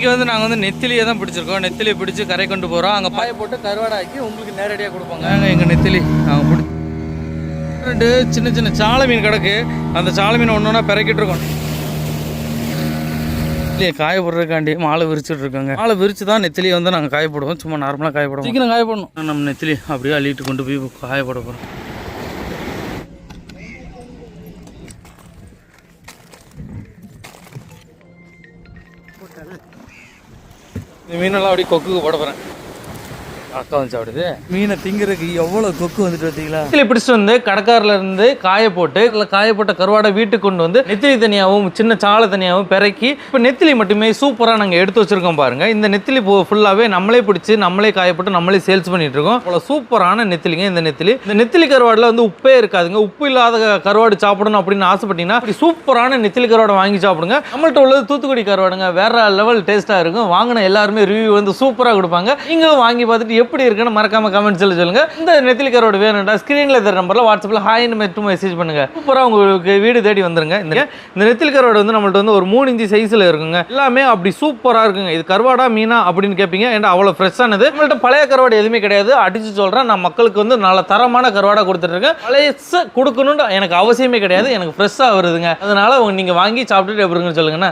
இங்கே வந்து நாங்கள் வந்து நெத்திலியை தான் பிடிச்சிருக்கோம். நெத்திலியை பிடிச்சி கரை கொண்டு போகிறோம் அங்கே பாய போட்டு கருவாடை ஆக்கி உங்களுக்கு நேரடியாக கொடுப்பாங்க எங்கள் நெத்திலி நாங்கள் பிடி ரெண்டு சின்ன சின்ன சாலை மீன் கிடக்கு. அந்த சாலை மீன் ஒன்று ஒன்றா பிறக்கிட்டு இருக்கோம். நெத்திலியை காய போடுறதுக்காண்டி மாலை விரிச்சிட்டு இருக்கோங்க. மாலை விரிச்சு தான் நெத்திலியை வந்து நாங்கள் காய போடுவோம். சும்மா நார்மலாக காய போடுவோம். சீக்கிரம் காய போடணும். நம்ம நெத்திலி அப்படியே அள்ளிட்டு கொண்டு போய் காய போட போகிறோம் இந்த மீனெல்லாம் அப்படியே கொக்குக்கு போட போகிறேன் அக்கா வந்து சாப்பிடுது. மீனை திங்கிறதுக்கு எவ்வளோ கொக்கு வந்துட்டு பார்த்தீங்களா? நெத்திலி பிடிச்சிட்டு வந்து கடைக்காரில் இருந்து காய போட்டு இல்லை காய போட்ட கருவாடை வீட்டுக்கு கொண்டு வந்து நெத்திலி தனியாகவும் சின்ன சாலை தனியாகவும் பிறக்கி இப்போ நெத்திலி மட்டுமே சூப்பராக நாங்கள் எடுத்து வச்சிருக்கோம் பாருங்க. இந்த நெத்திலி பூ ஃபுல்லாகவே நம்மளே பிடிச்சி நம்மளே காயப்போட்டு நம்மளே சேல்ஸ் பண்ணிட்டு இருக்கோம். அவ்வளோ சூப்பரான நெத்திலிங்க இந்த நெத்திலி. இந்த நெத்திலி கருவாடில் வந்து உப்பே இருக்காதுங்க. உப்பு இல்லாத கருவாடு சாப்பிடணும் அப்படின்னு ஆசைப்பட்டீங்கன்னா அப்படி சூப்பரான நெத்திலி கருவாடை வாங்கி சாப்பிடுங்க. நம்மள்ட்ட உள்ளது தூத்துக்குடி கருவாடுங்க வேற லெவல் டேஸ்ட்டாக இருக்கும். வாங்கின எல்லாருமே ரிவ்யூ வந்து சூப்பராக கொடுப்பாங்க. நீங்களும் வாங்கி பார்த்துட்டு எப்படி இருக்குன்னு மறக்காம கமெண்ட்ஸில் சொல்லுங்க. இந்த நெத்திலி கருவாடு வேணும்டா ஸ்க்ரீனில் தர நம்பரில் வாட்ஸ்அப்பில் ஹாய்னு மட்டும் மெசேஜ் பண்ணுங்க. அப்புறம் உங்களுக்கு வீடு தேடி வந்துருங்க. இந்த இந்த வந்து நம்மள்ட்ட வந்து ஒரு மூணு இன்ச்சு சைஸில் இருக்குங்க. எல்லாமே அப்படி சூப்பராக இருக்குங்க. இது கருவாடா மீனா அப்படின்னு கேட்பீங்க ஏன்டா அவ்வளோ ஃப்ரெஷ்ஷானது நம்மள்ட்ட பழைய கருவாடு எதுவுமே கிடையாது. அடிச்சு சொல்கிறேன் நான் மக்களுக்கு வந்து நல்ல தரமான கருவாடா கொடுத்துட்டு இருக்கேன் பழைய கொடுக்கணும்னு எனக்கு அவசியமே கிடையாது. எனக்கு ஃப்ரெஷ்ஷாக வருதுங்க. அதனால நீங்கள் வாங்கி சாப்பிட்டுட்டு எப்படி சொல்லுங்கண்ணா.